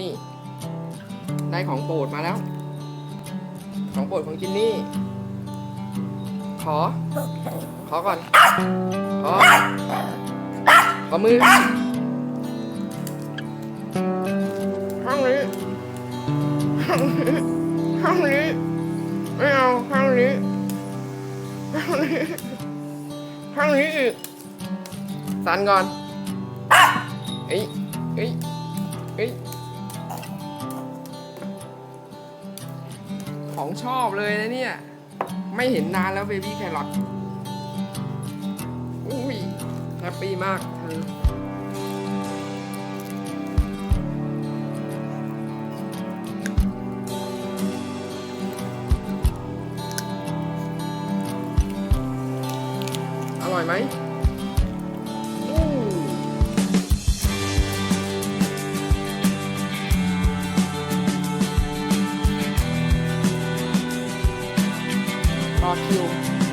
นี่ ได้ของโปรดมาแล้ว ของโปรดของจินนี่ ขอ ขอก่อน ขอ ขอมือ ห้องนี้ ห้องนี้ ห้องนี้ ไม่เอาห้องนี้ ห้องนี้ ห้องนี้อีกสันก่อนเอ้ยเอ้ยเของชอบเลยนะเนี่ย ไม่เห็นนานแล้วเบบี้แครอทอุ้ยแฮปปี้มากเธออร่อยไหม talk to you.